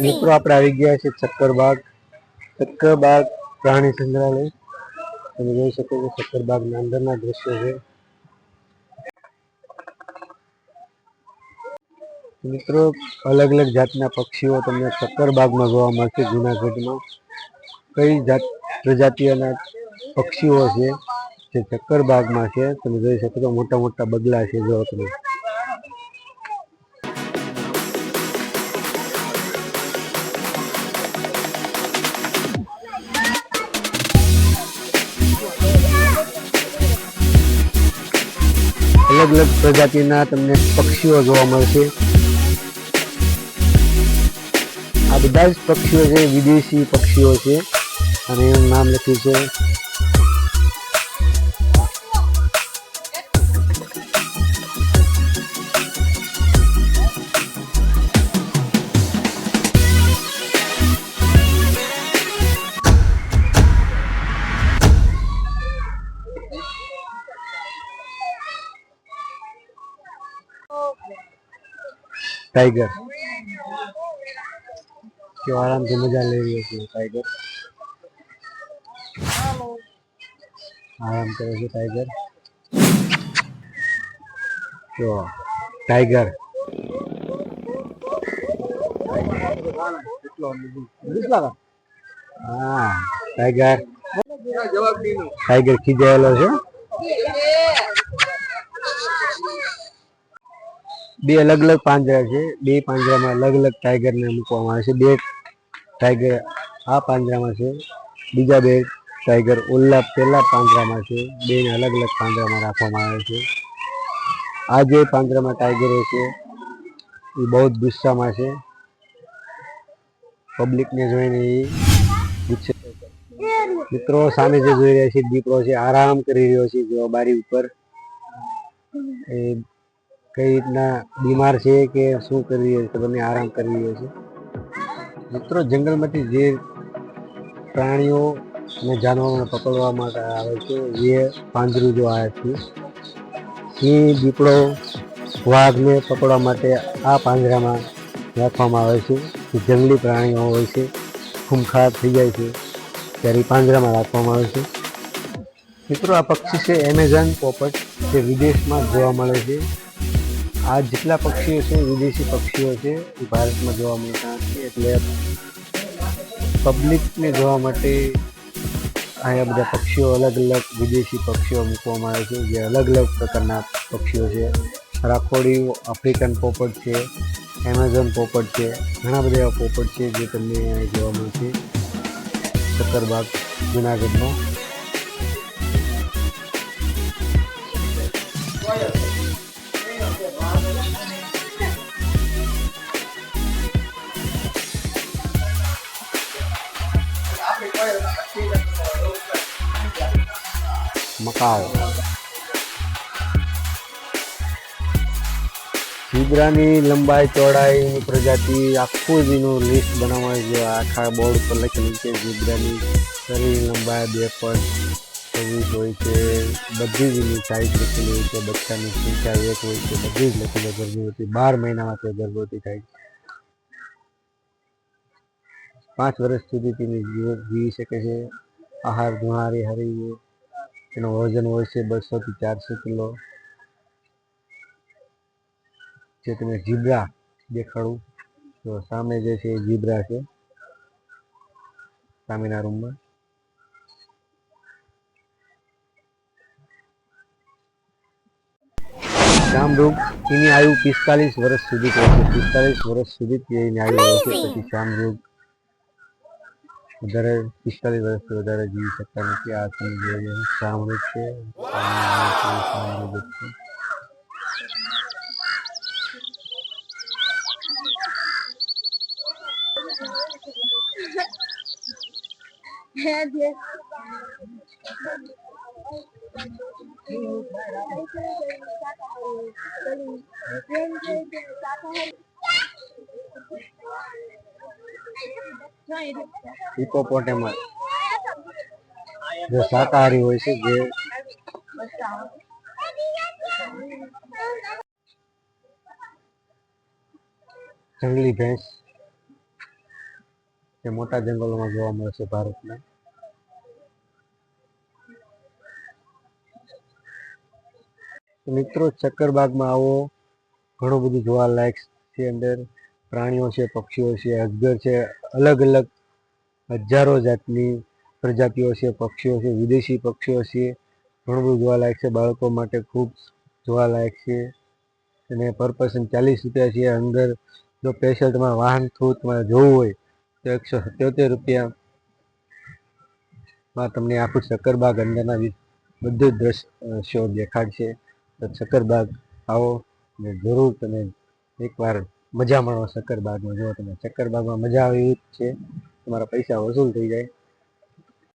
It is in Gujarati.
મિત્રો, આપણે આવી ગયા છે ચક્કરબાગ. ચક્કરબાગ પ્રાણી સંગ્રહાલય. તમે જોઈ શકો છો ચક્કરબાગના અંદરના દ્રશ્યો છે. મિત્રો અલગ અલગ જાતના પક્ષીઓ તમને ચક્કરબાગમાં જોવા મળશે જુનાગઢમાં. કઈ જાત, પ્રજાતિઓના પક્ષીઓ છે જે ચક્કરબાગમાં છે? તમે જોઈ શકો છો મોટા મોટા બગલા છે જો તમે અલગ અલગ પ્રજાતિના તમને પક્ષીઓ જોવા મળશે. આ બધા જ પક્ષીઓ છે, વિદેશી પક્ષીઓ છે. અને એનું નામ લખ્યું છે ટાઈગર કેવો આરામથી મજા લઈ રહ્યો છે ટાઈગર આરામ કરે છે ટાઈગર જો ટાઈગર હા ટાઈગર ટાઈગર ખીજાયેલો છે બે અલગ અલગ પાંજરા છે. બે પાંજરામાં અલગ અલગ ટાઈગરને મૂકવામાં આવે છે. બે ટાઈગર આ પાંજરામાં છે. બીજા બે ટાઈગર ઓલા પહેલા પાંજરામાં છે. બેને અલગ અલગ પાંજરામાં રાખવામાં આવે છે. આ જે પાંજરામાં ટાઈગરો છે, એ બહુ જ ગુસ્સામાં છે. પબ્લિકને જોઈને એ ગુસ્સે મિત્રો સામે જે જોઈ રહ્યા છે, દીપડો છે, આરામ કરી રહ્યો છે, જો બારી ઉપર. એ કઈ રીતના બીમાર છે કે શું કરી રહ્યો છે? ખબર આરામ કરી રહ્યો છે. મિત્રો, જંગલમાંથી જે પ્રાણીઓ અને જાનવરોને પકડવા માટે આવે છે, એ પાંજરું જો આવે છે, એ દીપડો વાઘને પકડવા માટે આ પાંજરામાં રાખવામાં આવે છે. જંગલી પ્રાણીઓ હોય છે ખૂંખાર થઈ જાય છે, ત્યારે પાંજરામાં રાખવામાં આવે છે. મિત્રો, આ પક્ષી છે એમેઝોન પોપટ, જે વિદેશમાં જોવા મળે છે. આ જેટલા પક્ષીઓ છે, વિદેશી પક્ષીઓ છે, એ ભારતમાં જોવા મળતા નથી. એટલે પબ્લિકને જોવા માટે અહીંયા બધા પક્ષીઓ અલગ અલગ વિદેશી પક્ષીઓ મૂકવામાં આવે છે, જે અલગ અલગ પ્રકારના પક્ષીઓ છે. રાખોડી આફ્રિકન પોપટ છે એમેઝોન પોપટ છે, ઘણા બધા એવા પોપટ છે, જે તમને અહીંયા જોવા મળશે. સત્તરબાગ જુનાગઢમાં. મકાઉ ઝીબ્રાની લંબાઈ ચોડાઈની પ્રજાતિ આખું જ એનું લિસ્ટ બનાવવા છે આખા બોર્ડ પર લખેલું છે. ઝીબ્રાની શરીર લંબાઈ બે પોઈન્ટ છવ્વીસ હોય છે. બધી જ એની સાઈઝ લખેલી હોય છે. બચ્ચાની સંખ્યા એક હોય છે. બધી જ લખેલી ગર્ભવતી બાર મહિનામાં તે ગર્ભવતી થાય પાંચ વર્ષ સુધી તેની જીવ જીવી શકે છે. આહાર ગુણાહારી હરી એનું વજન હોય છે બસોથી ચારસો કિલો. જે તમે જીબ્રા દેખાડું, તો સામે જે છે એ જીબ્રા છે, સામેના રૂમમાં. શામરૂગ એની આયુ પિસ્તાલીસ વર્ષ સુધી કહે પિસ્તાલીસ વર્ષ સુધી જ એની આયુ પછી શામરૂગ વધારે પિસ્તાલીસ વર્ષથી વધારે જીવી શકતા નથી આ જોઈ રહ્યા છો છે Thank you. હિપોપોટેમસ જે શાકાહારી હોય છે, જે જંગલી ભેંસ જે મોટા જંગલોમાં જોવા મળે છે ભારતના મિત્રો, ચક્કરબાગમાં આવો. ઘણું બધું જોવાલાયક છે અંદર. પ્રાણીઓ છે, પક્ષીઓ છે, અજગર છે, અલગ અલગ હજારો જાતની પ્રજાતિઓ છે, પક્ષીઓ છે, વિદેશી પક્ષીઓ છે. ઘણું બધું જોવાલાયક છે. બાળકો માટે ખૂબ જોવાલાયક છે. અને પર પર્સન ચાલીસ રૂપિયા છે, અંદર જો સ્પેશિયલ તમારે વાહન થ્રુ તમારે જોવું હોય, તો એકસો સત્યોતેર રૂપિયામાં તમને આખું શક્કરબાગ અંદરના બધું જ દ્રશ્યો દેખાડશે. તો શક્કરબાગ આવો અને જરૂર તમે એકવાર મજા માણો શક્કરબાગમાં જો તમે શક્કરબાગમાં મજા આવે એવી જ છે. તમારા પૈસા વસૂલ થઈ જાય.